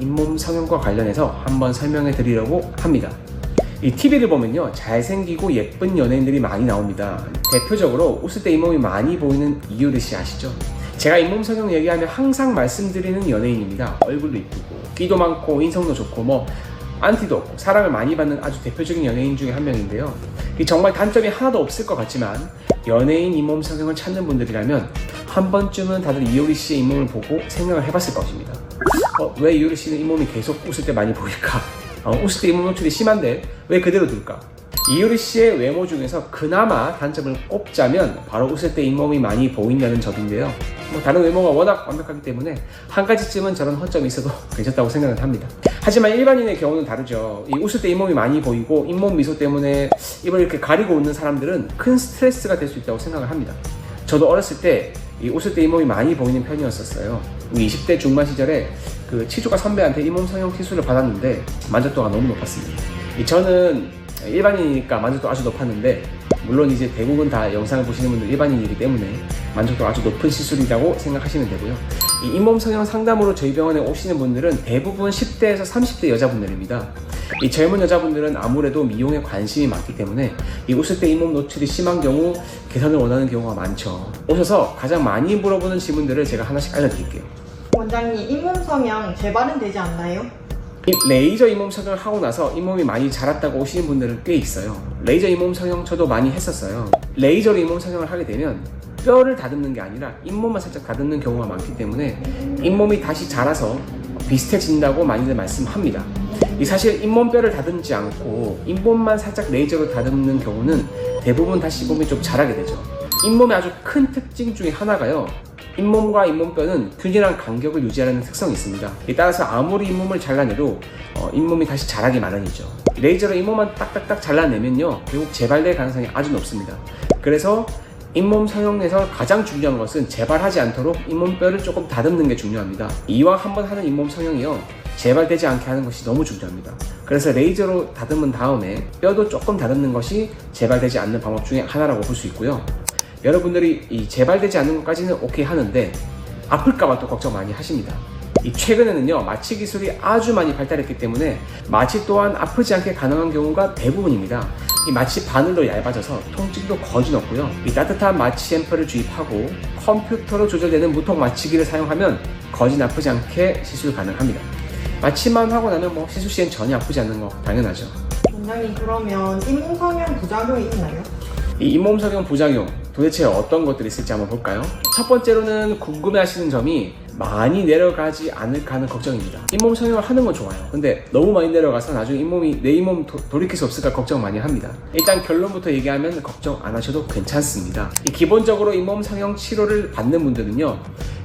잇몸 성형과 관련해서 한번 설명해 드리려고 합니다. 이 TV를 보면요 잘생기고 예쁜 연예인들이 많이 나옵니다 대표적으로 웃을 때 잇몸이 많이 보이는 이효리 씨 아시죠? 제가 잇몸 성형 얘기하면 항상 말씀드리는 연예인입니다 얼굴도 이쁘고 끼도 많고 인성도 좋고 뭐 안티도 없고 사랑을 많이 받는 아주 대표적인 연예인 중에 한 명인데요 이 정말 단점이 하나도 없을 것 같지만 연예인 잇몸 성형을 찾는 분들이라면 한 번쯤은 다들 이효리 씨의 잇몸을 보고 생각을 해봤을 것입니다 어, 왜 이효리 씨는 잇몸이 계속 웃을 때 많이 보일까? 어, 웃을 때 잇몸 노출이 심한데 왜 그대로 둘까? 이효리 씨의 외모 중에서 그나마 단점을 꼽자면 바로 웃을 때 잇몸이 많이 보인다는 점인데요. 뭐 다른 외모가 워낙 완벽하기 때문에 한 가지쯤은 저런 허점이 있어도 괜찮다고 생각을 합니다. 하지만 일반인의 경우는 다르죠. 이 웃을 때 잇몸이 많이 보이고 잇몸 미소 때문에 입을 이렇게 가리고 웃는 사람들은 큰 스트레스가 될 수 있다고 생각을 합니다. 저도 어렸을 때 이 웃을 때 잇몸이 많이 보이는 편이었었어요. 20대 중반 시절에 그 치주가 선배한테 잇몸 성형 시술을 받았는데 만족도가 너무 높았습니다. 이 저는 일반인이니까 만족도 아주 높았는데 물론 이제 대부분 다 영상을 보시는 분들 일반인이기 때문에 만족도가 아주 높은 시술이라고 생각하시면 되고요. 이 잇몸 성형 상담으로 저희 병원에 오시는 분들은 대부분 10대에서 30대 여자분들입니다. 이 젊은 여자분들은 아무래도 미용에 관심이 많기 때문에 이 웃을 때 잇몸 노출이 심한 경우 개선을 원하는 경우가 많죠. 오셔서 가장 많이 물어보는 질문들을 제가 하나씩 알려드릴게요. 원장님 잇몸 성형 재발은 되지 않나요? 이 레이저 잇몸 성형을 하고 나서 잇몸이 많이 자랐다고 오시는 분들은 꽤 있어요. 레이저 잇몸 성형 저도 많이 했었어요. 레이저로 잇몸 성형을 하게 되면 뼈를 다듬는 게 아니라 잇몸만 살짝 다듬는 경우가 많기 때문에 잇몸이 다시 자라서 비슷해진다고 많이들 말씀합니다. 이 사실 잇몸뼈를 다듬지 않고 잇몸만 살짝 레이저로 다듬는 경우는 대부분 다시 잇몸이 좀 자라게 되죠. 잇몸의 아주 큰 특징 중에 하나가요. 잇몸과 잇몸뼈는 균일한 간격을 유지하는 특성이 있습니다. 이 따라서 아무리 잇몸을 잘라내도 어, 잇몸이 다시 자라기 마련이죠. 레이저로 잇몸만 딱딱딱 잘라내면요, 결국 재발될 가능성이 아주 높습니다. 그래서 잇몸 성형에서 가장 중요한 것은 재발하지 않도록 잇몸뼈를 조금 다듬는 게 중요합니다. 이왕 한번 하는 잇몸 성형이요, 재발되지 않게 하는 것이 너무 중요합니다. 그래서 레이저로 다듬은 다음에 뼈도 조금 다듬는 것이 재발되지 않는 방법 중에 하나라고 볼 수 있고요. 여러분들이 이 재발되지 않는 것까지는 오케이 하는데 아플까봐 또 걱정 많이 하십니다. 이 최근에는요 마취 기술이 아주 많이 발달했기 때문에 마취 또한 아프지 않게 가능한 경우가 대부분입니다. 이 마취 바늘로 얇아져서 통증도 거진 없고요. 이 따뜻한 마취 앰플을 주입하고 컴퓨터로 조절되는 무통 마취기를 사용하면 거진 아프지 않게 시술 가능합니다. 마취만 하고 나면 뭐 시술 시엔 전혀 아프지 않는 거 당연하죠. 원장님 그러면 잇몸 성형 부작용이 있나요? 이 잇몸 성형 부작용 도대체 어떤 것들이 있을지 한번 볼까요? 첫 번째로는 궁금해하시는 점이 많이 내려가지 않을까 하는 걱정입니다. 잇몸 성형을 하는 건 좋아요. 근데 너무 많이 내려가서 나중에 잇몸이 내 잇몸 도- 돌이킬 수 없을까 걱정 많이 합니다. 일단 결론부터 얘기하면 걱정 안 하셔도 괜찮습니다. 이 기본적으로 잇몸 성형 치료를 받는 분들은요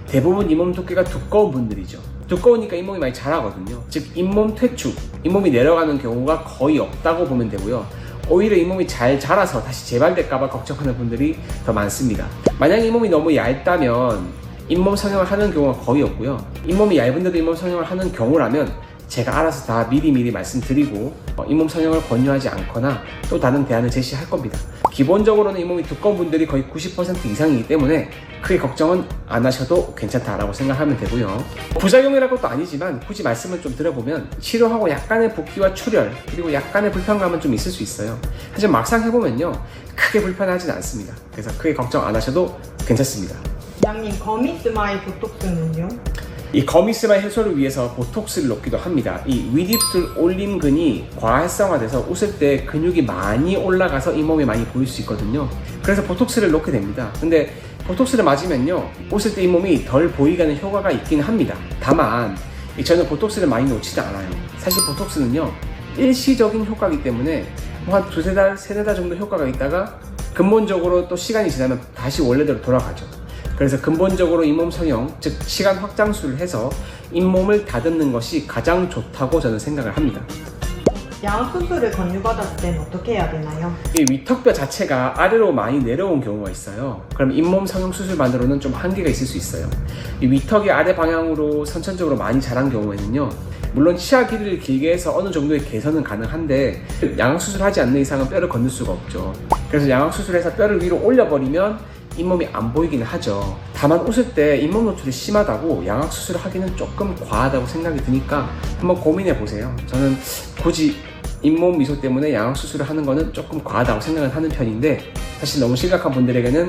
대부분 잇몸 두께가 두꺼운 분들이죠. 두꺼우니까 잇몸이 많이 자라거든요. 즉 잇몸 퇴축, 잇몸이 내려가는 경우가 거의 없다고 보면 되고요. 오히려 잇몸이 잘 자라서 다시 재발될까봐 걱정하는 분들이 더 많습니다. 만약 잇몸이 너무 얇다면 잇몸 성형을 하는 경우가 거의 없고요. 잇몸이 얇은데도 잇몸 성형을 하는 경우라면 제가 알아서 다 미리미리 말씀드리고 어, 잇몸 성형을 권유하지 않거나 또 다른 대안을 제시할 겁니다. 기본적으로는 잇몸이 두꺼운 분들이 거의 90% 이상이기 때문에 크게 걱정은 안 하셔도 괜찮다라고 생각하면 되고요. 부작용이랄 것도 아니지만 굳이 말씀을 좀 드려보면 치료하고 약간의 붓기와 출혈 그리고 약간의 불편감은 좀 있을 수 있어요. 하지만 막상 해보면요 크게 불편하진 않습니다. 그래서 크게 걱정 안 하셔도 괜찮습니다. 원장님 거미스마일 보톡스는요? 이 거미스마 해소를 위해서 보톡스를 넣기도 합니다. 이 위립술 올림근이 과활성화돼서 웃을 때 근육이 많이 올라가서 잇몸이 많이 보일 수 있거든요. 그래서 보톡스를 넣게 됩니다. 근데 보톡스를 맞으면요, 웃을 때 잇몸이 덜 보이게 하는 효과가 있긴 합니다. 다만, 이 저는 보톡스를 많이 놓지도 않아요. 사실 보톡스는요, 일시적인 효과이기 때문에 뭐 한 두세 달, 세네 달 정도 효과가 있다가 근본적으로 또 시간이 지나면 다시 원래대로 돌아가죠. 그래서 근본적으로 잇몸 성형, 즉 시간 확장술을 해서 잇몸을 다듬는 것이 가장 좋다고 저는 생각을 합니다. 양 수술을 권유받았을 땐 어떻게 해야 되나요? 이 위턱뼈 자체가 아래로 많이 내려온 경우가 있어요. 그럼 잇몸 성형 수술만으로는 좀 한계가 있을 수 있어요. 이 위턱이 아래 방향으로 선천적으로 많이 자란 경우에는요. 물론 치아 길이를 길게 해서 어느 정도의 개선은 가능한데 양악 수술하지 않는 이상은 뼈를 건들 수가 없죠. 그래서 양악 수술해서 뼈를 위로 올려버리면 잇몸이 안 보이기는 하죠. 다만 웃을 때 잇몸 노출이 심하다고 양악 수술을 하기는 조금 과하다고 생각이 드니까 한번 고민해 보세요. 저는 굳이 잇몸 미소 때문에 양악 수술을 하는 거는 조금 과하다고 생각을 하는 편인데 사실 너무 심각한 분들에게는